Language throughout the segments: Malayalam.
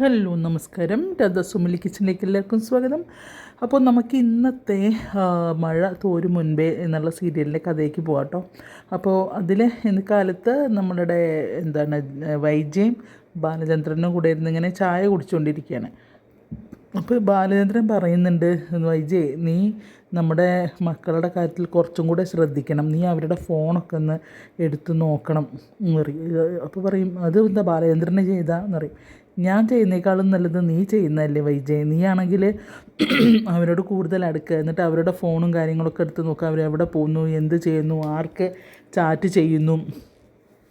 ഹലോ നമസ്കാരം. രാധ സുമലി കിച്ചണിലേക്ക് എല്ലാവർക്കും സ്വാഗതം. അപ്പോൾ നമുക്ക് ഇന്നത്തെ മഴ തോരും മുൻപേ എന്നുള്ള സീരിയലിന്റെ കഥയ്ക്ക് പോകാം കേട്ടോ. അപ്പോൾ അതിൽ ഇന്ന് കാലത്ത് നമ്മളുടെ എന്താണ് വൈജയും ബാലചന്ദ്രനും കൂടെ ഇരുന്ന് ഇങ്ങനെ ചായ കുടിച്ചുകൊണ്ടിരിക്കുകയാണ്. അപ്പോൾ ബാലചന്ദ്രൻ പറയുന്നുണ്ട് വൈജയ് നീ നമ്മുടെ മക്കളുടെ കാര്യത്തിൽ കുറച്ചും കൂടെ ശ്രദ്ധിക്കണം. നീ അവരുടെ ഫോണൊക്കെ ഒന്ന് എടുത്ത് നോക്കണം എന്ന് പറയും. അപ്പോൾ പറയും അത് എന്താ ബാലചന്ദ്രനെ ചെയ്താന്ന് പറയും. ഞാൻ ചെയ്യുന്നേക്കാളും നല്ലത് നീ ചെയ്യുന്നതല്ലേ വൈജയ് നീ ആണെങ്കിൽ അവരോട് കൂടുതൽ അടുക്കുക എന്നിട്ട് അവരുടെ ഫോണും കാര്യങ്ങളൊക്കെ എടുത്ത് നോക്കുക അവരെവിടെ പോകുന്നു എന്ത് ചെയ്യുന്നു ആർക്ക് ചാറ്റ് ചെയ്യുന്നു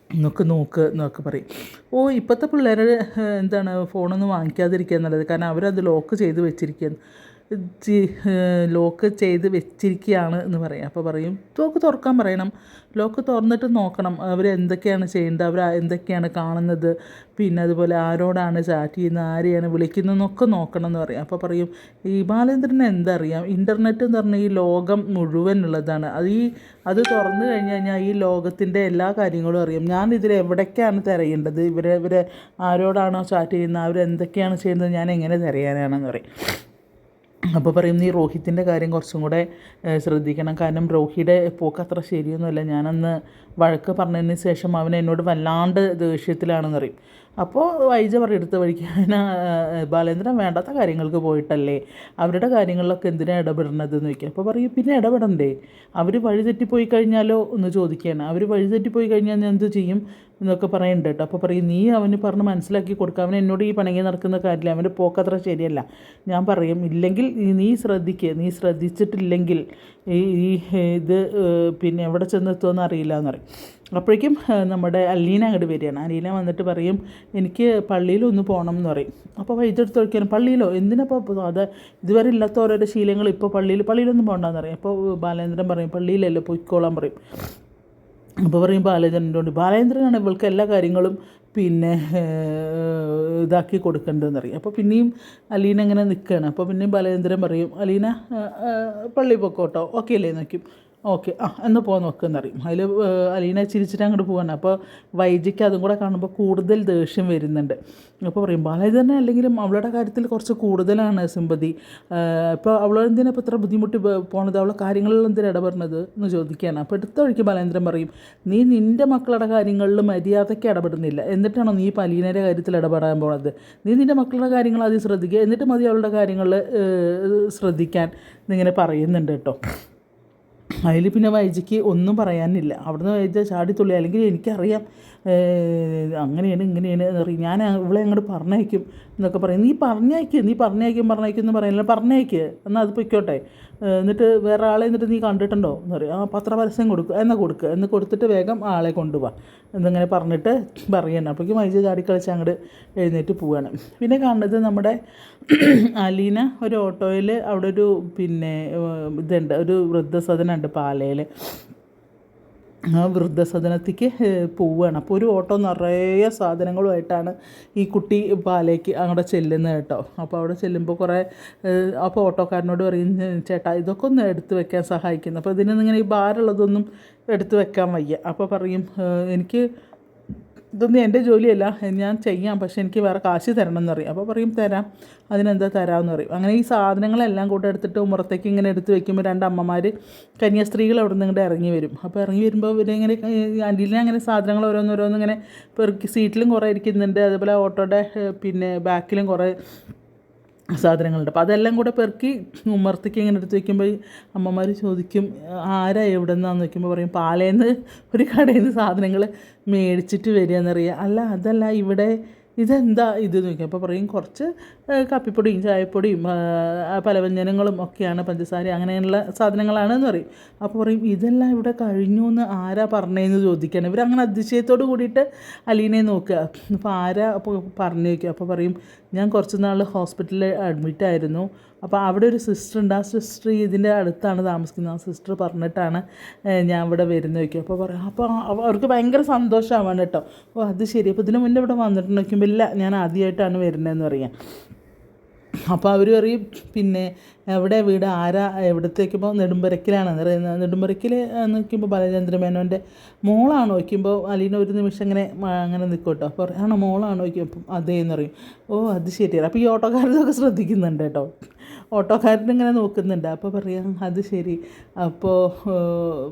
എന്നൊക്കെ നോക്ക് എന്നൊക്കെ പറയും. ഓ ഇപ്പോഴത്തെ പിള്ളേരുടെ എന്താണ് ഫോണൊന്നും വാങ്ങിക്കാതിരിക്കുക എന്നുള്ളത് കാരണം അവരത് ലോക്ക് ചെയ്ത് വെച്ചിരിക്കുകയാണ്. ലോക്ക് ചെയ്ത് വെച്ചിരിക്കുകയാണ് എന്ന് പറയും. അപ്പോൾ പറയും ലോക്ക് തുറക്കാൻ പറയണം. ലോക്ക് തുറന്നിട്ട് നോക്കണം. അവർ എന്തൊക്കെയാണ് ചെയ്യേണ്ടത്? അവർ എന്തൊക്കെയാണ് കാണുന്നത്? പിന്നെ അതുപോലെ ആരോടാണ് ചാറ്റ് ചെയ്യുന്നത്? ആരെയാണ് വിളിക്കുന്നതെന്നൊക്കെ നോക്കണം എന്ന് പറയും. അപ്പോൾ പറയും ഈ ബാലേന്ദ്രന് എന്തറിയാം? ഇന്റർനെറ്റ് എന്ന് പറഞ്ഞാൽ ഈ ലോകം മുഴുവൻ ഉള്ളതാണ്. അത് ഈ അത് തുറന്നു കഴിഞ്ഞ് കഴിഞ്ഞാൽ ഈ ലോകത്തിന്റെ എല്ലാ കാര്യങ്ങളും അറിയാം. ഞാൻ ഇതിൽ എവിടേക്കാണ് തിരയേണ്ടത്? ഇവരെ ഇവരെ ആരോടാണോ ചാറ്റ് ചെയ്യുന്നത്? അവരെന്തൊക്കെയാണ് ചെയ്യുന്നത്? ഞാൻ എങ്ങനെ തിരയാനാണെന്ന് പറയും. അപ്പോൾ പറയും നീ രോഹിത്തിന്റെ കാര്യം കുറച്ചും കൂടെ ശ്രദ്ധിക്കണം. കാരണം രോഹിയുടെ പോക്ക് അത്ര ശരിയൊന്നുമല്ല. ഞാനന്ന് വഴക്ക് പറഞ്ഞതിന് ശേഷം അവൻ എന്നോട് വല്ലാണ്ട് ദേഷ്യത്തിലാണെന്ന് പറയും. അപ്പോൾ വൈജ പറയും എടുത്ത വഴിക്ക് ബാലേന്ദ്രൻ വേണ്ടാത്ത കാര്യങ്ങൾക്ക് പോയിട്ടല്ലേ? അവരുടെ കാര്യങ്ങളിലൊക്കെ എന്തിനാണ് ഇടപെടുന്നത് എന്ന് ചോദിക്കുക അപ്പോൾ പറയും പിന്നെ ഇടപെടണ്ടേ? അവർ വഴി തെറ്റിപ്പോയി കഴിഞ്ഞാലോ? എന്ന് ചോദിക്കുകയാണ്. അവർ വഴി തെറ്റിപ്പോയി കഴിഞ്ഞാൽ ഞാൻ എന്ത് ചെയ്യും? എന്നൊക്കെ പറയുന്നുണ്ട് കേട്ടോ. അപ്പോൾ പറയും നീ അവന് പറഞ്ഞ് മനസ്സിലാക്കി കൊടുക്കുക അവൻ എന്നോട് ഈ പണങ്ങി നടക്കുന്ന കാര്യമില്ല. അവന്റെ പോക്കത്ര ശരിയല്ല. ഞാൻ പറയും ഇല്ലെങ്കിൽ നീ ശ്രദ്ധിക്കുക നീ ശ്രദ്ധിച്ചിട്ടില്ലെങ്കിൽ ഈ ഇത് പിന്നെ എവിടെ ചെന്നെത്തുമെന്ന് അറിയില്ല എന്ന് പറയും. അപ്പോഴേക്കും നമ്മുടെ അലീന അങ്ങോട്ട് വരികയാണ്. അലീന വന്നിട്ട് പറയും എനിക്ക് പള്ളിയിലൊന്ന് പോകണം എന്ന് പറയും. അപ്പോൾ വൈദ്യുതി ഒഴിക്കാനും പള്ളിയിലോ? എന്തിനപ്പോൾ അത് ഇതുവരെ ഇല്ലാത്ത ഓരോരോ ശീലങ്ങൾ ഇപ്പോൾ പള്ളിയിൽ പള്ളിയിലൊന്നും പോകണ്ടെന്ന് പറയും. അപ്പോൾ ബാലേന്ദ്രൻ പറയും പള്ളിയിലല്ലോ പൊയ്ക്കോളാൻ പറയും. അപ്പോൾ പറയും ബാലചന്ദ്രനോട് ബാലേന്ദ്രനാണ് ഇവൾക്ക് എല്ലാ കാര്യങ്ങളും പിന്നെ ഇതാക്കി കൊടുക്കേണ്ടതെന്ന് അറിയാം അപ്പോൾ പിന്നെയും അലീന ഇങ്ങനെ നിൽക്കുകയാണ്. അപ്പോൾ പിന്നെയും ബാലേന്ദ്രൻ പറയും അലീന പള്ളി പൊക്കോട്ടോ? ഓക്കെ അല്ലേ നോക്കും ഓക്കെ. ആ എന്ന് പോകാൻ നോക്കുമെന്ന് അറിയും. അതിൽ അലീന ചിരിച്ചിട്ട് അങ്ങോട്ട് പോവാണ്. അപ്പോൾ വൈജിക്ക് അതും കൂടെ കാണുമ്പോൾ കൂടുതൽ ദേഷ്യം വരുന്നുണ്ട്. അപ്പോൾ പറയും ബാലചന്ദ്രൻ അല്ലെങ്കിലും അവളുടെ കാര്യത്തിൽ കുറച്ച് കൂടുതലാണ് സിമ്പതി. ഇപ്പോൾ അവൾ എന്തിനാ ഇപ്പോൾ ഇത്ര ബുദ്ധിമുട്ടി പോണത്? അവളെ കാര്യങ്ങളിൽ എന്തിനാണ് ഇടപെടുന്നത്? എന്ന് ചോദിക്കുകയാണ്. അപ്പോൾ എടുത്ത വഴിക്ക് ബാലേന്ദ്രൻ പറയും നീ നിന്റെ മക്കളുടെ കാര്യങ്ങളിൽ മര്യാദയ്ക്ക് ഇടപെടുന്നില്ല. എന്നിട്ടാണോ നീ ഇപ്പോൾ അലീനയുടെ കാര്യത്തിൽ ഇടപെടാൻ പോണത്? നീ നിന്റെ മക്കളുടെ കാര്യങ്ങൾ ആദ്യം ശ്രദ്ധിക്കുക എന്നിട്ട് മതി അവളുടെ കാര്യങ്ങൾ ശ്രദ്ധിക്കാൻ. എന്നിങ്ങനെ പറയുന്നുണ്ട് കേട്ടോ. അതിൽ പിന്നെ വൈജയ്ക്ക് ഒന്നും പറയാനില്ല. അവിടുന്ന് വൈജ ചാടിത്തുള്ളി അല്ലെങ്കിൽ എനിക്കറിയാം അങ്ങനെയാണ് ഇങ്ങനെയാണ് എന്ന് പറയും ഞാൻ ഇവിടെ അങ്ങോട്ട് പറഞ്ഞയക്കും എന്നൊക്കെ പറയും. നീ പറഞ്ഞയക്കുക നീ പറഞ്ഞയക്കും പറഞ്ഞയക്കും എന്ന് പറയുന്നില്ല പറഞ്ഞയക്കുക എന്നാൽ അത് പൊയ്ക്കോട്ടെ. എന്നിട്ട് വേറെ ആളെ എന്നിട്ട് നീ കണ്ടിട്ടുണ്ടോ? എന്ന് പറയും. ആ പത്ര പരസ്യം കൊടുക്കുക എന്നാൽ കൊടുക്കുക എന്ന് കൊടുത്തിട്ട് വേഗം ആളെ കൊണ്ടുപോവാം എന്നിങ്ങനെ പറഞ്ഞിട്ട് പറയണം അപ്പോഴേക്കും മൈജ ചാടിക്കളിച്ച് അങ്ങോട്ട് എഴുന്നേറ്റ് പോവുകയാണ് പിന്നെ കണ്ടത് നമ്മുടെ അലീന ഒരു ഓട്ടോയിൽ അവിടെ ഒരു പിന്നെ ഇതുണ്ട്. ഒരു വൃദ്ധസദനമുണ്ട് പാലയിൽ ആ വൃദ്ധസദനത്തേക്ക് പോവുകയാണ് അപ്പോൾ ഒരു ഓട്ടോ നിറയെ സാധനങ്ങളുമായിട്ടാണ് ഈ കുട്ടി പാലേക്ക് അങ്ങോട്ട് ചെല്ലുന്നത് കേട്ടോ. അപ്പോൾ അവിടെ ചെല്ലുമ്പോൾ കുറേ അപ്പോൾ ഓട്ടോക്കാരനോട് പറയും ചേട്ടാ ഇതൊക്കെ ഒന്ന് എടുത്തു വെക്കാൻ സഹായിക്കുന്നു. അപ്പോൾ ഇതിനൊന്നും ഇങ്ങനെ ഈ ഭാരമുള്ളതൊന്നും എടുത്തു വെക്കാൻ വയ്യ. അപ്പോൾ പറയും എനിക്ക് ഇതൊന്നും എന്റെ ജോലിയല്ല. ഞാൻ ചെയ്യാം. പക്ഷേ എനിക്ക് വേറെ കാശ് തരണം എന്ന് അപ്പോൾ പറയും തരാം. അതിനെന്താ തരാമെന്ന് പറയും. അങ്ങനെ ഈ സാധനങ്ങളെല്ലാം കൂടെ എടുത്തിട്ട് ഉമ്മറത്തേക്ക് ഇങ്ങനെ എടുത്ത് വെക്കുമ്പോൾ രണ്ട് അമ്മമാർ കന്യാസ്ത്രീകൾ അവിടെ നിന്ന് ഇങ്ങോട്ട് ഇറങ്ങി വരും. അപ്പോൾ ഇറങ്ങി വരുമ്പോൾ ഇവരിങ്ങനെ അടിയിലെ അങ്ങനെ സാധനങ്ങൾ ഓരോന്നോരോന്നിങ്ങനെ പെറുക്കി സീറ്റിലും കുറേ ഇരിക്കുന്നുണ്ട്. അതുപോലെ ഓട്ടോയുടെ പിന്നെ ബാക്കിലും കുറേ സാധനങ്ങളുണ്ട്. അപ്പോൾ അതെല്ലാം കൂടെ പെറുക്കി ഉമ്മർത്തിക്ക് ഇങ്ങനെ എടുത്ത് വയ്ക്കുമ്പോൾ അമ്മമാർ ചോദിക്കും ആരാ എവിടെ നിന്നാന്ന് വയ്ക്കുമ്പോൾ പറയും പാലേന്ന് ഒരു കടയിൽ നിന്ന് സാധനങ്ങൾ മേടിച്ചിട്ട് വരിക എന്നറിയുക അല്ല അതല്ല ഇവിടെ ഇതെന്താ ഇത് നോക്കി അപ്പോൾ പറയും കുറച്ച് കപ്പിപ്പൊടിയും ചായപ്പൊടിയും പലവ്യഞ്ജനങ്ങളും ഒക്കെയാണ് പഞ്ചസാര അങ്ങനെയുള്ള സാധനങ്ങളാണ് എന്ന് പറയും. അപ്പോൾ പറയും ഇതെല്ലാം ഇവിടെ കഴിഞ്ഞു എന്ന് ആരാ പറഞ്ഞതെന്ന് ചോദിക്കുകയാണ് ഇവരങ്ങനെ അതിശയത്തോട് കൂടിയിട്ട് അലീനയെ നോക്കുക. അപ്പോൾ ആരാ അപ്പോൾ പറഞ്ഞു വയ്ക്കുക അപ്പോൾ പറയും ഞാൻ കുറച്ച് നാൾ ഹോസ്പിറ്റലിൽ അഡ്മിറ്റ് ആയിരുന്നു അപ്പോൾ അവിടെ ഒരു സിസ്റ്റർ ഉണ്ട്. ആ സിസ്റ്റർ ഇതിന്റെ അടുത്താണ് താമസിക്കുന്നത്. ആ സിസ്റ്റർ പറഞ്ഞിട്ടാണ് ഞാൻ ഇവിടെ വരുന്നത് വയ്ക്കും അപ്പോൾ പറയാം അപ്പോൾ അവ- അവർക്ക് ഭയങ്കര സന്തോഷമാവാണ് കേട്ടോ. ഓ അത് ശരി. അപ്പോൾ ഇതിന് മുന്നേ ഇവിടെ വന്നിട്ട് നോക്കുമ്പോൾ ഇല്ല ഞാൻ ആദ്യമായിട്ടാണ് വരുന്നതെന്ന് പറയാം. അപ്പോൾ അവർ പറയും പിന്നെ എവിടെ വീട്? ആരാ? എവിടത്തേക്കിപ്പോൾ നെടുമ്പരക്കിലാണ്. പറയുന്നത്. നെടുമ്പരക്കിൽ നിൽക്കുമ്പോൾ ബാലചന്ദ്ര മേനോന്റെ മോളാണോ നോക്കുമ്പോൾ അലീന ഒരു നിമിഷം ഇങ്ങനെ അങ്ങനെ നിൽക്കും കേട്ടോ. അപ്പോൾ ആണോ മോളാണോ? നോക്കിയപ്പോൾ അതേന്ന് അതേ പറയും. ഓ അത് ശരിയാണ്. അപ്പോൾ ഈ ഓട്ടോക്കാരതൊക്കെ ശ്രദ്ധിക്കുന്നുണ്ട് കേട്ടോ. ഓട്ടോക്കാരൻ ഇങ്ങനെ നോക്കുന്നുണ്ട്. അപ്പോൾ പറയാം അത് ശരി. അപ്പോൾ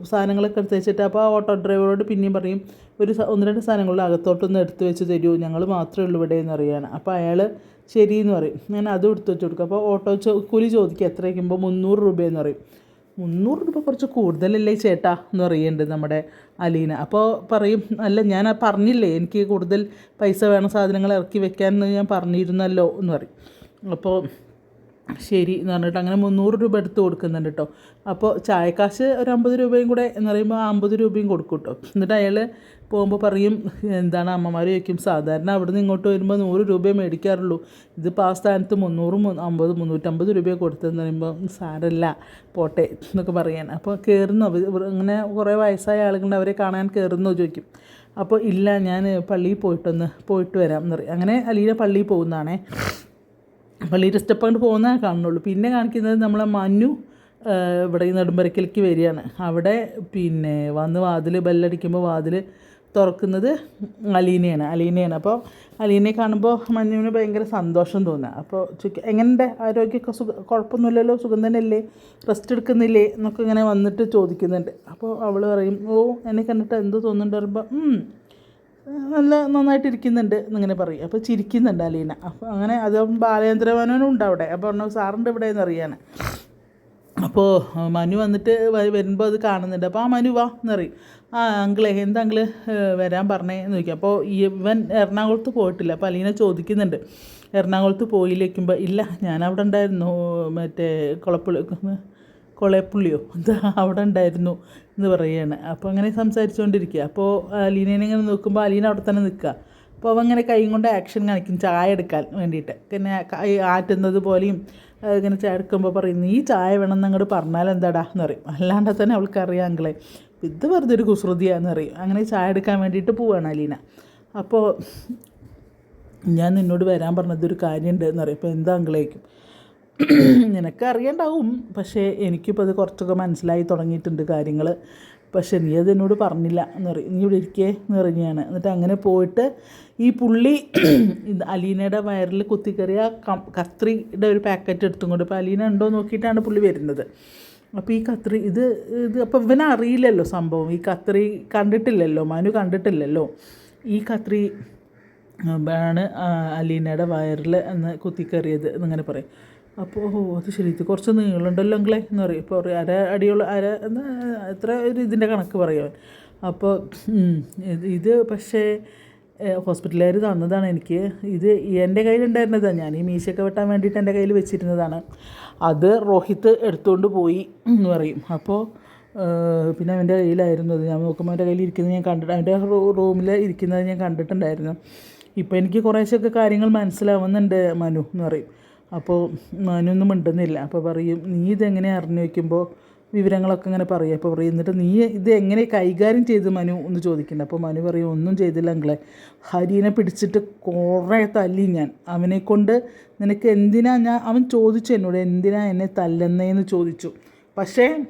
സാധനങ്ങളൊക്കെ എടുത്ത് വെച്ചിട്ട് അപ്പോൾ ആ ഓട്ടോ ഡ്രൈവറോട് പിന്നെയും പറയും ഒരു ഒന്ന് രണ്ട് സാധനങ്ങളുടെ അകത്തോട്ടൊന്ന് എടുത്ത് വെച്ച് തരൂ ഞങ്ങൾ മാത്രമേ ഉള്ളൂ ഇവിടെ എന്ന് അറിയാണ് അപ്പോൾ അയാൾ ശരി എന്ന് പറയും. ഞാൻ അതും എടുത്ത് വെച്ച് കൊടുക്കും. അപ്പോൾ ഓട്ടോ കൂലി ചോദിക്കുക എത്ര വയ്ക്കുമ്പോൾ മുന്നൂറ് രൂപയെന്ന് പറയും. മുന്നൂറ് രൂപ കുറച്ച് കൂടുതലല്ലേ ചേട്ടാ? എന്ന് പറയുന്നുണ്ട് നമ്മുടെ അലീന. അപ്പോൾ പറയും അല്ല ഞാൻ പറഞ്ഞില്ലേ എനിക്ക് കൂടുതൽ പൈസ വേണം സാധനങ്ങൾ ഇറക്കി വെക്കാൻ ഞാൻ പറഞ്ഞിരുന്നല്ലോ എന്ന് പറയും. അപ്പോൾ ശരി എന്ന് പറഞ്ഞിട്ട് അങ്ങനെ മുന്നൂറ് രൂപ എടുത്ത് കൊടുക്കുന്നുണ്ട് കേട്ടോ അപ്പോൾ ചായക്കാശ് ഒരു അമ്പത് രൂപയും കൂടെ എന്ന് പറയുമ്പോൾ അമ്പത് രൂപയും കൊടുക്കും കേട്ടോ എന്നിട്ട് അയാൾ പോകുമ്പോൾ പറയും എന്താണ് അമ്മമാർ ചോദിക്കും സാധാരണ അവിടെ നിന്ന് ഇങ്ങോട്ട് വരുമ്പോൾ നൂറ് രൂപ മേടിക്കാറുള്ളൂ. ഇതിപ്പോൾ ആ സ്ഥാനത്ത് മുന്നൂറ് അമ്പത് മുന്നൂറ്റമ്പത് രൂപയെ കൊടുത്തതെന്ന് പറയുമ്പോൾ സാരല്ല പോട്ടെ എന്നൊക്കെ പറയാൻ. അപ്പോൾ കയറുന്നു ഇങ്ങനെ കുറേ വയസ്സായ ആളുകളുണ്ട് അവരെ കാണാൻ കയറുന്നു ചോദിക്കും. അപ്പോൾ ഇല്ല ഞാൻ പള്ളിയിൽ പോയിട്ടൊന്ന് പോയിട്ട് വരാം എന്ന് പറയും. അങ്ങനെ അലീന പള്ളിയിൽ പോകുന്നതാണേ. പള്ളിയുടെ സ്റ്റെപ്പ് അങ്ങോട്ട് പോകുന്നേ കാണുന്നുള്ളൂ. പിന്നെ കാണിക്കുന്നത് നമ്മളെ ആ, ഇവിടെ ഈ നെടുമ്പരക്കിലേക്ക് വരികയാണ്. അവിടെ പിന്നെ വന്ന് വാതിൽ ബെല്ലടിക്കുമ്പോൾ വാതിൽ തുറക്കുന്നത് അലീനയാണ് അലീനയാണ്. അപ്പോൾ അലീനയെ കാണുമ്പോൾ മഞ്ഞുവിന് ഭയങ്കര സന്തോഷം തോന്നുക. അപ്പോൾ ചുക്ക് എങ്ങനെയുണ്ട്? ആരോഗ്യമൊക്കെ സുഖ കുഴപ്പമൊന്നുമില്ലല്ലോ? സുഖം തന്നെയല്ലേ? റെസ്റ്റ് എടുക്കുന്നില്ലേ? എന്നൊക്കെ ഇങ്ങനെ വന്നിട്ട് ചോദിക്കുന്നുണ്ട്. അപ്പോൾ അവൾ പറയും ഓ എന്നെ കണ്ടിട്ട് എന്ത് തോന്നുന്നുണ്ട്? പറയുമ്പോൾ "ഉം, നല്ല നന്നായിട്ട് ഇരിക്കുന്നുണ്ട് എന്നിങ്ങനെ പറയും. അപ്പോൾ ചിരിക്കുന്നുണ്ട് അലീന. അപ്പോൾ അങ്ങനെ അത് ബാലചന്ദ്രമേനോനും ഉണ്ട് അവിടെ. അപ്പോൾ പറഞ്ഞു സാറുണ്ട് ഇവിടെ എന്ന് അറിയാൻ അപ്പോൾ മനു വന്നിട്ട് വരുമ്പോൾ അത് കാണുന്നുണ്ട്. അപ്പോൾ ആ മനു വാ എന്നറിയും ആ അങ്കിളെ എന്താ അങ്കിൾ വരാൻ പറഞ്ഞേ? എന്ന് ചോദിക്കും. അപ്പോൾ ഇവൻ എറണാകുളത്ത് പോയിട്ടില്ല. അപ്പോൾ അലീന ചോദിക്കുന്നുണ്ട്. എറണാകുളത്ത് പോയില്ലേക്കുമ്പോൾ ഇല്ല ഞാൻ അവിടെ ഉണ്ടായിരുന്നു. മറ്റേ കുളപ്പുള്ളി കൊളയപ്പുള്ളിയോ എന്താ അവിടെ ഉണ്ടായിരുന്നു എന്ന് പറയുകയാണ് അപ്പോൾ അങ്ങനെ സംസാരിച്ചുകൊണ്ടിരിക്കുക. അപ്പോൾ അലീനേനെ ഇങ്ങനെ നോക്കുമ്പോൾ അലീന അവിടെ തന്നെ നിൽക്കുക. അപ്പോൾ അവൻ ഇങ്ങനെ കൈ കൊണ്ട് ആക്ഷൻ കാണിക്കും ചായ എടുക്കാൻ വേണ്ടിയിട്ട്. പിന്നെ ആറ്റുന്നത് പോലെയും ഇങ്ങനെ ചായ എടുക്കുമ്പോൾ പറയും നീ ചായ വേണം എന്നങ്ങോട്ട് പറഞ്ഞാൽ എന്താടാ? എന്ന് പറയും. അല്ലാണ്ട് തന്നെ അവൾക്കറിയാം അങ്കിളെ. ഇത് വെറുതെ ഒരു കുസൃതിയാന്ന് പറയും. അങ്ങനെ ചായ എടുക്കാൻ വേണ്ടിയിട്ട് പോവാണ് അലീന. അപ്പോൾ ഞാൻ നിന്നോട് വരാൻ പറഞ്ഞതൊരു കാര്യമുണ്ട് എന്ന് പറയും. അപ്പോൾ എന്താ അങ്കിളേക്കും? നിനക്ക് അറിയണ്ടാവും പക്ഷേ എനിക്കിപ്പോൾ അത് കുറച്ചൊക്കെ മനസ്സിലായി തുടങ്ങിയിട്ടുണ്ട് കാര്യങ്ങൾ പക്ഷേ നീ അത് എന്നോട് പറഞ്ഞില്ല. എന്ന് പറയും നീ ഇവിടെ ഇരിക്കേ എന്ന് പറഞ്ഞാണ് എന്നിട്ട് അങ്ങനെ പോയിട്ട് ഈ പുള്ളി അലീനയുടെ വയറിൽ കുത്തിക്കറിയ കത്രിയുടെ ഒരു പാക്കറ്റ് എടുത്തും കൊണ്ട് ഇപ്പോൾ അലീന ഉണ്ടോ നോക്കിയിട്ടാണ് പുള്ളി വരുന്നത്. അപ്പോൾ ഈ കത്രി ഇത് ഇത് അപ്പോൾ ഇവനെ അറിയില്ലല്ലോ സംഭവം. ഈ കത്രി കണ്ടിട്ടില്ലല്ലോ മനു കണ്ടിട്ടില്ലല്ലോ. ഈ കത്രി ആണ് അലീനയുടെ വയറിൽ എന്ന് കുത്തിക്കറിയത് എന്നിങ്ങനെ പറയും. അപ്പോൾ ഓ അത് ശരി ഇത് കുറച്ച് നീളമുണ്ടല്ലോ അങ്കിളെ എന്ന് പറയും. ഇപ്പോൾ പറയും അര അടിയുള്ള അര എത്ര ഒരു ഇതിന്റെ കണക്ക് പറയുമോ അപ്പോൾ ഇത് ഇത് പക്ഷേ ഹോസ്പിറ്റലുകാർ തന്നതാണ് എനിക്ക്. ഇത് എന്റെ കയ്യിലുണ്ടായിരുന്നതാണ് ഞാൻ ഈ മീശയൊക്കെ വെട്ടാൻ വേണ്ടിയിട്ട് എന്റെ കയ്യിൽ വെച്ചിരുന്നതാണ്. അത് റോഹിത്ത് എടുത്തുകൊണ്ട് പോയി എന്ന് പറയും. അപ്പോൾ പിന്നെ അവന്റെ കയ്യിലായിരുന്നു അത്. ഞാൻ നോക്കുമ്പോൾ അവന്റെ കയ്യിൽ ഇരിക്കുന്നത് ഞാൻ കണ്ടിട്ട് അവന്റെ റൂമിൽ ഇരിക്കുന്നത് ഞാൻ കണ്ടിട്ടുണ്ടായിരുന്നു. ഇപ്പോൾ എനിക്ക് കുറേശ്ശൊക്കെ കാര്യങ്ങൾ മനസ്സിലാവുന്നുണ്ട് മനു എന്ന് പറയും. അപ്പോൾ മനു ഒന്നും മിണ്ടുന്നില്ല. അപ്പോൾ പറയും നീ ഇതെങ്ങനെ അറിഞ്ഞു വയ്ക്കുമ്പോൾ? വിവരങ്ങളൊക്കെ ഇങ്ങനെ പറയും. അപ്പോൾ പറയും എന്നിട്ട് നീ ഇത് എങ്ങനെ കൈകാര്യം ചെയ്ത് മനു? എന്ന് ചോദിക്കുന്നുണ്ട്. അപ്പോൾ മനു പറയും ഒന്നും ചെയ്തില്ല അങ്ങളെ ഹരിനെ പിടിച്ചിട്ട് കുറേ തല്ലി ഞാൻ. അവനെ കൊണ്ട് നിനക്ക് എന്തിനാ ഞാൻ അവൻ ചോദിച്ചു എന്നോട് എന്തിനാ എന്നെ തല്ലുന്നതെന്ന് ചോദിച്ചു. പക്ഷേ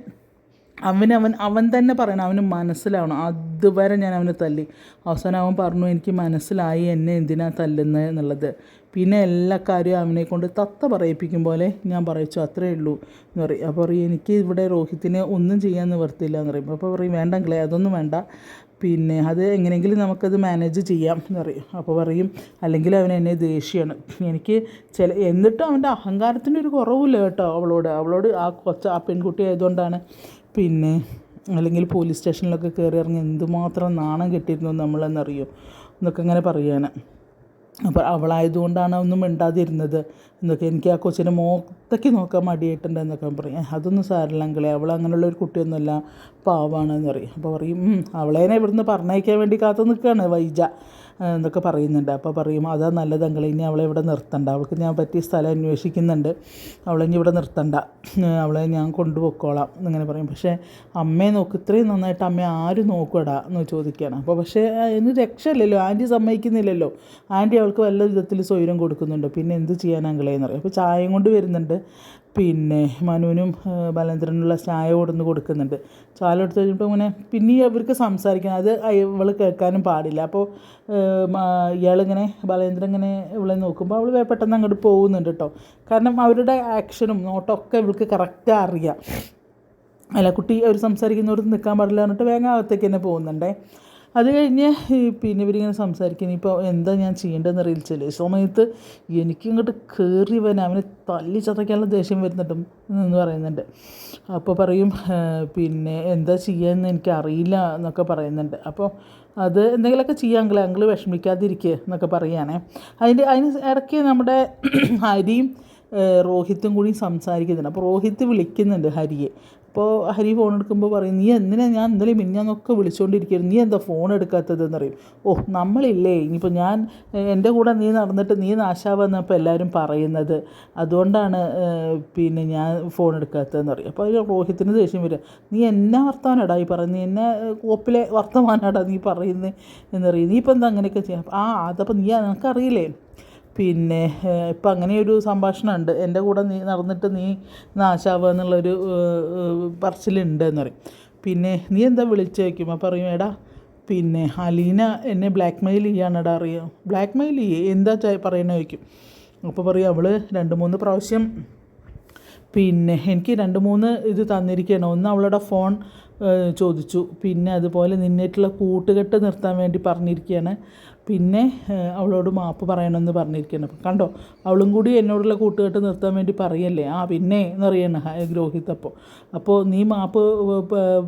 അവന് അവൻ അവൻ തന്നെ പറയണം അവന് മനസ്സിലാവണം. അതുവരെ ഞാൻ അവനെ തല്ലി. അവസാനം അവൻ പറഞ്ഞു എനിക്ക് മനസ്സിലായി എന്നെ എന്തിനാ തല്ലുന്നത് എന്നുള്ളത്. പിന്നെ എല്ലാ കാര്യവും അവനെ കൊണ്ട് തത്ത പറയിപ്പിക്കും പോലെ ഞാൻ പറയിച്ചു. അത്രേ ഉള്ളൂ എന്ന് പറയും. അപ്പോൾ പറയും എനിക്ക് ഇവിടെ രോഹിത്തിനെ ഒന്നും ചെയ്യാൻ നിവർത്തില്ല എന്ന് പറയും. അപ്പോൾ പറയും വേണ്ടെങ്കിലേ അതൊന്നും വേണ്ട. പിന്നെ അത് എങ്ങനെയെങ്കിലും നമുക്കത് മാനേജ് ചെയ്യാം എന്ന് പറയും. അപ്പോൾ പറയും അല്ലെങ്കിൽ അവൻ എന്നെ ദേഷ്യമാണ് എനിക്ക് ചില എന്നിട്ടും അവന്റെ അഹങ്കാരത്തിന്റെ ഒരു കുറവില്ല കേട്ടോ അവളോട്. അവളോട് ആ കൊച്ച ആ പെൺകുട്ടി ആയതുകൊണ്ടാണ് പിന്നെ അല്ലെങ്കിൽ പോലീസ് സ്റ്റേഷനിലൊക്കെ കയറി ഇറങ്ങി എന്തുമാത്രം നാണം കെട്ടിയിരുന്നു നമ്മളെന്നറിയോ? എന്നൊക്കെ ഇങ്ങനെ പറയാൻ അപ്പോൾ അവളായതുകൊണ്ടാണ് ഒന്നും മിണ്ടാതിരുന്നത്. എന്നൊക്കെ എനിക്ക് ആ കൊച്ചിനെ മുഖത്തേക്ക് നോക്കാൻ മടിയായിട്ടുണ്ട് എന്നൊക്കെ പറയും. "ഏ, അതൊന്നും സാരില്ലെങ്കിലേ അങ്കിളെ അവൾ അങ്ങനെയുള്ള ഒരു കുട്ടിയൊന്നുമല്ല പാവാണ് എന്ന് പറയും. അപ്പോൾ പറയും "ഉം, അവളേനെ ഇവിടുന്ന് പറഞ്ഞയക്കാൻ വേണ്ടി കാത്തു നിൽക്കുകയാണ് വൈജ എന്നൊക്കെ പറയുന്നുണ്ട്. അപ്പോൾ പറയും അതാ നല്ലത് അങ്കിളെ ഇനി അവളെ ഇവിടെ നിർത്തണ്ട. അവൾക്ക് ഞാൻ പറ്റിയ സ്ഥലം അന്വേഷിക്കുന്നുണ്ട്. അവളെ ഇനി ഇവിടെ നിർത്തണ്ട. അവളെ ഞാൻ കൊണ്ടുപോയിക്കോളാം എന്നിങ്ങനെ പറയും. പക്ഷേ അമ്മയെ നോക്ക് ഇത്രയും നന്നായിട്ട് അമ്മയെ ആര് നോക്കുവടാ എന്ന് ചോദിക്കുകയാണ്. അപ്പോൾ പക്ഷേ അതിന് രക്ഷയില്ലല്ലോ ആന്റി സമ്മതിക്കുന്നില്ലല്ലോ. ആന്റി അവൾക്ക് വല്ല വിധത്തിൽ സ്വൈരം കൊടുക്കുന്നുണ്ട്. പിന്നെ എന്ത് ചെയ്യാൻ അങ്കിളേന്ന് പറയും അപ്പോൾ ചായയും കൊണ്ട് വരുന്നുണ്ട്. പിന്നെ മനുവിനും ബലേന്ദ്രനുള്ള ബാലേന്ദ്രനുള്ള ചായ കൊടുന്ന് കൊടുക്കുന്നുണ്ട്. ചായ എടുത്ത് കഴിഞ്ഞപ്പോൾ ഇങ്ങനെ പിന്നെ അവർക്ക് സംസാരിക്കണം അത് ഇവൾ കേൾക്കാനും പാടില്ല. അപ്പോൾ ഇയാളിങ്ങനെ ബാലേന്ദ്രൻ ഇങ്ങനെ ഇവളെ നോക്കുമ്പോൾ അവൾ പെട്ടെന്ന് അങ്ങോട്ട് പോകുന്നുണ്ട് കേട്ടോ. കാരണം അവരുടെ ആക്ഷനും നോട്ടമൊക്കെ ഇവൾക്ക് കറക്റ്റ് അറിയാം. അല്ല കുട്ടി അവർ സംസാരിക്കുന്നവർക്ക് നിൽക്കാൻ പാടില്ല എന്നിട്ട് വേഗം അകത്തേക്ക് തന്നെ പോകുന്നുണ്ടേ. അത് കഴിഞ്ഞ് പിന്നെ ഇവരിങ്ങനെ സംസാരിക്കുന്നു. ഇപ്പോൾ എന്താ ഞാൻ ചെയ്യേണ്ടതെന്ന് അറിയിച്ചില്ല ചില സമയത്ത് എനിക്കിങ്ങോട്ട് കയറി വരാൻ അവനെ തല്ലി ചതയ്ക്കാനുള്ള ദേഷ്യം വരുന്നുണ്ടും എന്ന് പറയുന്നുണ്ട്. അപ്പോൾ പറയും പിന്നെ എന്താ ചെയ്യാന്ന് എനിക്കറിയില്ല എന്നൊക്കെ പറയുന്നുണ്ട്. അപ്പോൾ അത് എന്തെങ്കിലുമൊക്കെ ചെയ്യാം അങ്കിൾ അങ്കിൾ വിഷമിക്കാതിരിക്കുക എന്നൊക്കെ പറയുകയാണേ. അതിന്റെ അതിന് ഇടയ്ക്ക് നമ്മുടെ ഹരിയും രോഹിത്തും കൂടി സംസാരിക്കുന്നുണ്ട്. അപ്പോൾ റോഹിത്ത് വിളിക്കുന്നുണ്ട് ഹരിയെ. അപ്പോൾ ഹരി ഫോൺ എടുക്കുമ്പോൾ പറയും നീ എന്തിനാ ഞാൻ ഇന്നലെ മിന്നാന്നൊക്കെ വിളിച്ചുകൊണ്ടിരിക്കുകയായിരുന്നു നീ എന്താ ഫോൺ എടുക്കാത്തതെന്ന് പറയും. ഓ നമ്മളില്ലേ? ഇനിയിപ്പോൾ ഞാൻ എന്റെ കൂടെ നീ നടന്നിട്ട് നീ നാശാവെന്നപ്പോൾ എല്ലാവരും പറയുന്നത്. അതുകൊണ്ടാണ് പിന്നെ ഞാൻ ഫോൺ എടുക്കാത്തതെന്ന് പറയും. അപ്പോൾ അതിൽ റോഹിത്തിന് ദേഷ്യം വരിക. നീ എന്നാ വർത്തമാനടാ ഈ പറയുന്നത് നീ എന്നെ കോപ്പിലെ വർത്തമാനാടാ നീ പറയുന്നത് എന്നറിയും നീ ഇപ്പം എന്താ അങ്ങനെയൊക്കെ ചെയ്യാം? ആ അതപ്പോൾ നീ നിനക്കറിയില്ലേ? പിന്നെ ഇപ്പം അങ്ങനെയൊരു സംഭാഷണമുണ്ട്. എന്റെ കൂടെ നീ നടന്നിട്ട് നീ നാശാവുക എന്നുള്ളൊരു പറച്ചിലുണ്ട് എന്ന് പറയും. പിന്നെ നീ എന്താ വിളിച്ചു വയ്ക്കും അപ്പോൾ പറയും എടാ പിന്നെ അലീന എന്നെ ബ്ലാക്ക് മെയിൽ ചെയ്യാണെടാ അറിയാം ബ്ലാക്ക് മെയിൽ ചെയ്യേ? എന്താ പറയണ? ചോദിക്കും. അപ്പോൾ പറയും അവൾ രണ്ട് മൂന്ന് പ്രാവശ്യം പിന്നെ എനിക്ക് രണ്ട് മൂന്ന് ഇത് തന്നിരിക്കുകയാണ്. ഒന്ന് അവളുടെ ഫോൺ ചോദിച്ചു. പിന്നെ അതുപോലെ നിന്നിട്ടുള്ള കൂട്ടുകെട്ട് നിർത്താൻ വേണ്ടി പറഞ്ഞിരിക്കുകയാണ്. പിന്നെ അവളോട് മാപ്പ് പറയണമെന്ന് പറഞ്ഞിരിക്കുകയാണ്. അപ്പം കണ്ടോ അവളും കൂടി എന്നോടുള്ള കൂട്ടുകെട്ട് നിർത്താൻ വേണ്ടി പറയല്ലേ? ആ പിന്നെ എന്നറിയണം രോഹിത് അപ്പോൾ അപ്പോൾ നീ മാപ്പ്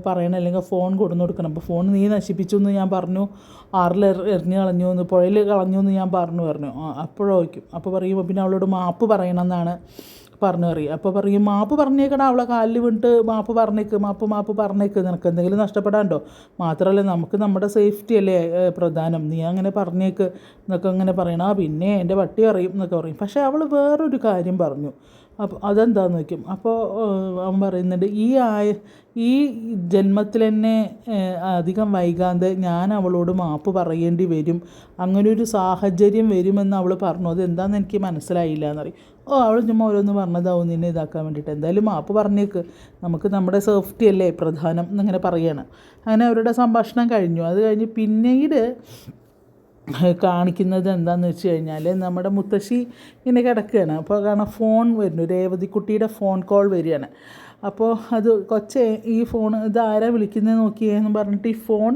പറയണം അല്ലെങ്കിൽ ഫോൺ കൊടുന്നു കൊടുക്കണം. അപ്പോൾ ഫോൺ നീ നശിപ്പിച്ചു എന്ന് ഞാൻ പറഞ്ഞു. ആറിൽ എറി- എറിഞ്ഞ് കളഞ്ഞു എന്ന് പുഴയിൽ കളഞ്ഞു എന്ന് ഞാൻ പറഞ്ഞു പറഞ്ഞു. അപ്പോഴോയ്ക്കും അപ്പോൾ പറയുമ്പോൾ പിന്നെ അവളോട് മാപ്പ് പറയണം എന്നാണ്. പറഞ്ഞു പറയും. അപ്പോൾ പറയും മാപ്പ് പറഞ്ഞേക്കടാ അവളെ കാലിൽ വീണിട്ട് മാപ്പ് പറഞ്ഞേക്ക് മാപ്പ് മാപ്പ് പറഞ്ഞേക്ക്. നിനക്ക് എന്തെങ്കിലും നഷ്ടപ്പെടാണ്ടോ മാത്രമല്ല നമുക്ക് നമ്മുടെ സേഫ്റ്റി അല്ലേ പ്രധാനം. നീ അങ്ങനെ പറഞ്ഞേക്ക്. എന്നൊക്കെ അങ്ങനെ പറയണം. ആ പിന്നെ എന്റെ പട്ടി അറിയും എന്നൊക്കെ പറയും. പക്ഷേ അവൾ വേറൊരു കാര്യം പറഞ്ഞു. അപ്പോൾ അതെന്താന്ന് വയ്ക്കും അപ്പോൾ അവൻ പറയുന്നുണ്ട് ഈ ആയ ഈ ജന്മത്തിൽ തന്നെ അധികം വൈകാതെ ഞാൻ അവളോട് മാപ്പ് പറയേണ്ടി വരും. അങ്ങനെ ഒരു സാഹചര്യം വരുമെന്ന് അവൾ പറഞ്ഞു. അത് എന്താണെന്ന് എനിക്ക് മനസ്സിലായില്ല എന്നറിയും ഓ അവൾ ചുമ്മാ ഓരോന്ന് പറഞ്ഞതാവും നിന്നെ ഇതാക്കാൻ വേണ്ടിയിട്ട്. എന്തായാലും മാപ്പ് പറഞ്ഞേക്ക്. നമുക്ക് നമ്മുടെ സേഫ്റ്റി അല്ലേ പ്രധാനം എന്നിങ്ങനെ പറയാണ്. അങ്ങനെ അവരുടെ സംഭാഷണം കഴിഞ്ഞു. അത് കഴിഞ്ഞ് പിന്നീട് കാണിക്കുന്നത് എന്താണെന്ന് വെച്ച് കഴിഞ്ഞാൽ നമ്മുടെ മുത്തശ്ശി ഇങ്ങനെ കിടക്കുകയാണ്. അപ്പോൾ കാരണം ഫോൺ വരുന്നു. രേവതിക്കുട്ടിയുടെ ഫോൺ കോൾ വരികയാണ്. അപ്പോൾ അത് കൊച്ചെ ഈ ഫോൺ ഇത് ആരാ വിളിക്കുന്നത് നോക്കിയെന്ന് പറഞ്ഞിട്ട് ഈ ഫോൺ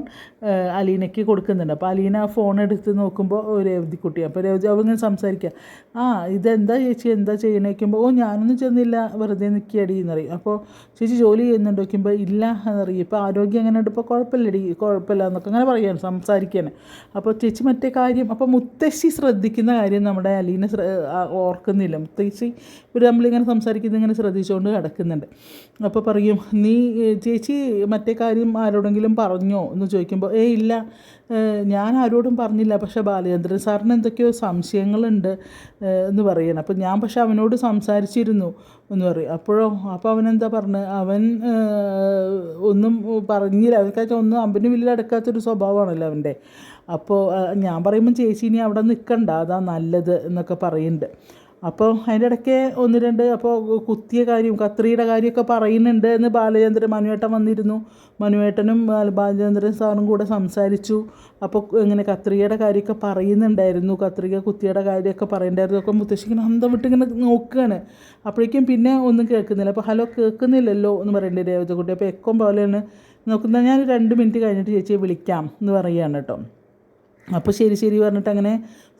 അലീനയ്ക്ക് കൊടുക്കുന്നുണ്ട്. അപ്പോൾ അലീന ആ ഫോൺ എടുത്ത് നോക്കുമ്പോൾ രേവതി രേവതിക്കുട്ടി. അപ്പോൾ രേവതി അവങ്ങനെ സംസാരിക്കുക ആ ഇതെന്താ ചേച്ചി? എന്താ ചെയ്യണേ? വയ്ക്കുമ്പോൾ ഓ ഞാനൊന്നും ചെന്നില്ല. വെറുതെ നിൽക്കിയടി എന്നറിയും അപ്പോൾ ചേച്ചി ജോലി ചെയ്യുന്നുണ്ട് വയ്ക്കുമ്പോൾ ഇല്ല എന്നറിയും ഇപ്പോൾ ആരോഗ്യം ഉണ്ട്? ഇപ്പോൾ കുഴപ്പമില്ലടി കുഴപ്പമില്ല എന്നൊക്കെ അങ്ങനെ പറയാണ് സംസാരിക്കാൻ അപ്പോൾ ചേച്ചി മറ്റേ കാര്യം അപ്പോൾ മുത്തശ്ശി ശ്രദ്ധിക്കുന്ന കാര്യം നമ്മുടെ അലീന ഓർക്കുന്നില്ല. മുത്തശ്ശി ഇവർ നമ്മളിങ്ങനെ സംസാരിക്കുന്നത് ഇങ്ങനെ ശ്രദ്ധിച്ചുകൊണ്ട് കിടക്കുന്നുണ്ട് അപ്പോൾ പറയും നീ ചേച്ചി മറ്റേ കാര്യം ആരോടെങ്കിലും പറഞ്ഞോ? എന്ന് ചോദിക്കുമ്പോൾ ഏ ഇല്ല. ഞാൻ ആരോടും പറഞ്ഞില്ല. പക്ഷേ ബാലചന്ദ്രൻ സാറിന് എന്തൊക്കെയോ സംശയങ്ങളുണ്ട് എന്ന് പറയണം. അപ്പോൾ ഞാൻ പക്ഷേ അവനോട് സംസാരിച്ചിരുന്നു എന്ന് പറയും. അപ്പോഴോ അപ്പോൾ അവനെന്താ പറഞ്ഞത് അവൻ ഒന്നും പറഞ്ഞില്ല. അവനക്കാച്ച ഒന്നും അമ്പന് വില്ല അടക്കാത്തൊരു സ്വഭാവമാണല്ലോ അവന്റെ. അപ്പോൾ ഞാൻ പറയുമ്പോൾ ചേച്ചി ഇനി അവിടെ നിൽക്കണ്ട അതാ നല്ലത് എന്നൊക്കെ പറയുന്നുണ്ട് അപ്പോൾ അതിന്റെ ഇടയ്ക്ക് ഒന്ന് രണ്ട് അപ്പോൾ കുത്തിയ കാര്യം കത്രിയുടെ കാര്യമൊക്കെ പറയുന്നുണ്ട് എന്ന് ബാലചന്ദ്രൻ മനുവേട്ടൻ വന്നിരുന്നു. മനുവേട്ടനും ബാല- ബാലചന്ദ്രൻ സാറും കൂടെ സംസാരിച്ചു. അപ്പോൾ ഇങ്ങനെ കത്രികയുടെ കാര്യമൊക്കെ പറയുന്നുണ്ടായിരുന്നു. കത്രിക കുത്തിയുടെ കാര്യമൊക്കെ പറയണ്ടായിരുന്നു ഒക്കെ മുത്തശ്ശിങ്ങനെ അന്തം വിട്ട് ഇങ്ങനെ നോക്കുകയാണ്. അപ്പോഴേക്കും പിന്നെ ഒന്നും കേൾക്കുന്നില്ല. അപ്പോൾ ഹലോ കേൾക്കുന്നില്ലല്ലോ എന്ന് പറയേണ്ടത് രേവതക്കുട്ടി. അപ്പോൾ എക്കം പോലെയാണ്. നോക്കുന്ന ഞാൻ രണ്ട് മിനിറ്റ് കഴിഞ്ഞിട്ട് ചേച്ചിയെ വിളിക്കാം എന്ന് പറയുകയാണ് കേട്ടോ. അപ്പോൾ ശരി ശരി പറഞ്ഞിട്ട് അങ്ങനെ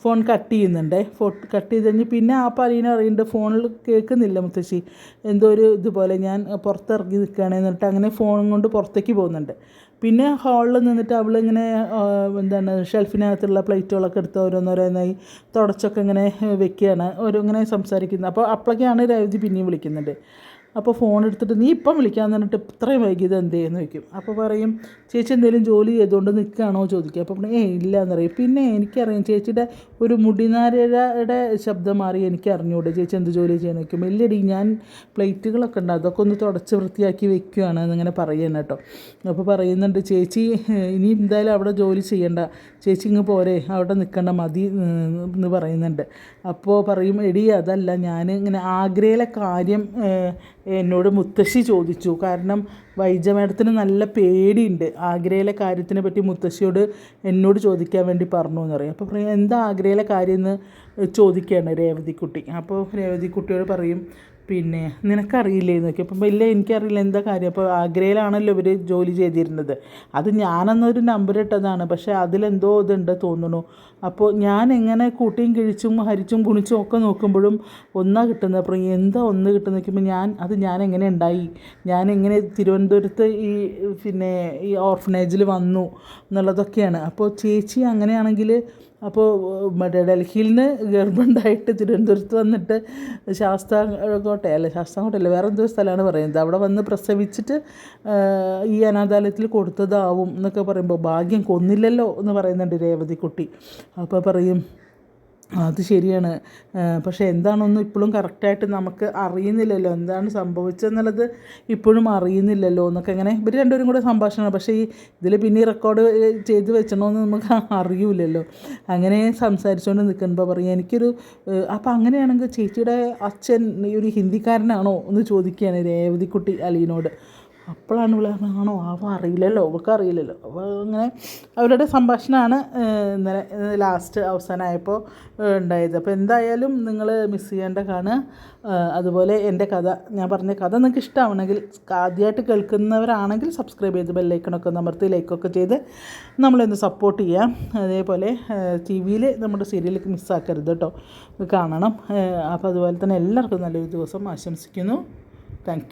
ഫോൺ കട്ട് ചെയ്യുന്നുണ്ടേ. ഫോ കട്ട് ചെയ്ത് കഴിഞ്ഞ് പിന്നെ ആ പലീന അറിയുന്നുണ്ട് ഫോണിൽ കേൾക്കുന്നില്ല മുത്തശ്ശി. എന്തോ ഒരു ഇതുപോലെ ഞാൻ പുറത്തിറങ്ങി നിൽക്കുകയാണ് എന്നിട്ട് അങ്ങനെ ഫോണും കൊണ്ട് പുറത്തേക്ക് പോകുന്നുണ്ട്. പിന്നെ ഹാളിൽ നിന്നിട്ട് അവളിങ്ങനെ ഇങ്ങനെ എന്താണ് ഷെൽഫിനകത്തുള്ള പ്ലേറ്റുകളൊക്കെ എടുത്ത് ഓരോന്നോരോന്നായി തുടച്ചൊക്കെ ഇങ്ങനെ വെക്കുകയാണ്. ഓരോ ഇങ്ങനെ സംസാരിക്കുന്നത് അപ്പോൾ അപ്പോഴൊക്കെയാണ് രവതി പിന്നെയും വിളിക്കുന്നുണ്ട് അപ്പോൾ ഫോൺ എടുത്തിട്ട് നീ ഇപ്പം വിളിക്കാൻ പറഞ്ഞിട്ട് ഇത്രയും വൈകിയത് എന്തേന്ന് ചോദിക്കും. അപ്പോൾ പറയും ചേച്ചി എന്തെങ്കിലും ജോലി ചെയ്തുകൊണ്ട് നിൽക്കുകയാണോ? ചോദിക്കുക അപ്പോൾ ഏ ഇല്ല പറയും. പിന്നെ എനിക്കറിയാം ചേച്ചിയുടെ ഒരു മുടിനാരയുടെ ശബ്ദം മാറി എനിക്ക് അറിഞ്ഞൂടെ ചേച്ചി എന്ത് ജോലി ചെയ്യാൻ വയ്ക്കും ഇല്ലടി ഞാൻ പ്ലേറ്റുകളൊക്കെ ഉണ്ട് അതൊക്കെ ഒന്ന് തുടച്ച് വൃത്തിയാക്കി വെക്കുകയാണ് എന്നിങ്ങനെ പറയുന്നത് കേട്ടോ. അപ്പോൾ പറയുന്നുണ്ട് ചേച്ചി ഇനി എന്തായാലും അവിടെ ജോലി ചെയ്യണ്ട. ചേച്ചി ഇങ്ങ് പോരെ അവിടെ നിൽക്കണ്ട മതി എന്ന് പറയുന്നുണ്ട്. അപ്പോൾ പറയും എടി അതല്ല ഞാൻ ഇങ്ങനെ ആഗ്രയിലെ കാര്യം എന്നോട് മുത്തശ്ശി ചോദിച്ചു. കാരണം വൈജ മാഡത്തിന് നല്ല പേടിയുണ്ട്. ആഗ്രയിലെ കാര്യത്തിനെ പറ്റി മുത്തശ്ശിയോട് എന്നോട് ചോദിക്കാൻ വേണ്ടി പറഞ്ഞു എന്ന് പറയും. അപ്പോൾ എന്താ ആഗ്രയിലെ കാര്യം എന്ന് ചോദിക്കുകയാണ് രേവതിക്കുട്ടി. അപ്പോൾ രേവതിക്കുട്ടിയോട് പറയും പിന്നെ നിനക്കറിയില്ലേ എന്നൊക്കെ അപ്പം ഇല്ല എനിക്കറിയില്ല എന്താ കാര്യം. അപ്പോൾ ആഗ്രയിലാണല്ലോ ഇവർ ജോലി ചെയ്തിരുന്നത്. അത് ഞാനെന്നൊരു നമ്പർ ഇട്ടതാണ്. പക്ഷേ അതിലെന്തോ ഇതുണ്ട് തോന്നുന്നു. അപ്പോൾ ഞാൻ എങ്ങനെ കൂട്ടിയും കിഴിച്ചും ഹരിച്ചും കുണിച്ചും ഒക്കെ നോക്കുമ്പോഴും ഒന്നാ കിട്ടുന്നത്. അപ്പോൾ എന്താ ഒന്ന് കിട്ടുന്ന നോക്കുമ്പോൾ ഞാൻ അത് ഞാൻ എങ്ങനെ ഉണ്ടായി? ഞാൻ എങ്ങനെ തിരുവനന്തപുരത്ത് ഈ പിന്നെ ഈ ഓർഫനേജിൽ വന്നു എന്നുള്ളതൊക്കെയാണ്. അപ്പോൾ ചേച്ചി അങ്ങനെയാണെങ്കിൽ അപ്പോൾ മറ്റേ ഡൽഹിയിൽ നിന്ന് ഗർഭമുണ്ടായിട്ട് തിരുവനന്തപുരത്ത് വന്നിട്ട് ശാസ്താംകോട്ട അല്ല വേറെ എന്തോ സ്ഥലമാണ് പറയുന്നത്. അവിടെ വന്ന് പ്രസവിച്ചിട്ട് ഈ അനാഥാലയത്തിൽ കൊടുത്തതാവും എന്നൊക്കെ പറയുമ്പോൾ ഭാഗ്യം കൊന്നില്ലല്ലോ എന്ന് പറയുന്നുണ്ട് രേവതിക്കുട്ടി. അപ്പോൾ പറയും അത് ശരിയാണ്. പക്ഷേ എന്താണെന്നും ഇപ്പോഴും കറക്റ്റായിട്ട് നമുക്ക് അറിയുന്നില്ലല്ലോ. എന്താണ് സംഭവിച്ചെന്നുള്ളത് ഇപ്പോഴും അറിയുന്നില്ലല്ലോ എന്നൊക്കെ ഇങ്ങനെ ഇവർ രണ്ടുപേരും കൂടെ സംഭാഷണമാണ്. പക്ഷേ ഈ ഇതിൽ പിന്നെ റെക്കോർഡ് ചെയ്ത് വെച്ചണമെന്ന് നമുക്ക് അറിയില്ലല്ലോ. അങ്ങനെ സംസാരിച്ചുകൊണ്ട് നിൽക്കുമ്പോൾ പറയും എനിക്കൊരു അപ്പോൾ അങ്ങനെയാണെങ്കിൽ ചേച്ചിയുടെ അച്ഛൻ ഈ ഒരു ഹിന്ദിക്കാരനാണോ? എന്ന് ചോദിക്കുകയാണ് രേവതിക്കുട്ടി അലീനോട്. അപ്പോഴാണ് ഇവിടെ ആണോ? അവ അറിയില്ലല്ലോ അവൾക്ക് അറിയില്ലല്ലോ. അപ്പോൾ അങ്ങനെ അവരുടെ സംഭാഷണമാണ് ഇന്നലെ ലാസ്റ്റ് അവസാനമായപ്പോൾ ഉണ്ടായത്. അപ്പോൾ എന്തായാലും നിങ്ങൾ മിസ് ചെയ്യേണ്ട കാണുക അതുപോലെ എന്റെ കഥ ഞാൻ പറഞ്ഞ കഥ നിങ്ങൾക്ക് ഇഷ്ടമാണെങ്കിൽ ആദ്യമായിട്ട് കേൾക്കുന്നവരാണെങ്കിൽ സബ്സ്ക്രൈബ് ചെയ്ത് ബെല്ലൈക്കണൊക്കെ അമർത്തി ലൈക്കൊക്കെ ചെയ്ത് നമ്മളൊന്ന് സപ്പോർട്ട് ചെയ്യാം. അതേപോലെ ടി വിയിൽ നമ്മുടെ സീരിയലൊക്കെ മിസ്സാക്കരുത് കേട്ടോ. കാണണം. അപ്പോൾ അതുപോലെ തന്നെ എല്ലാവർക്കും നല്ലൊരു ദിവസം ആശംസിക്കുന്നു. താങ്ക്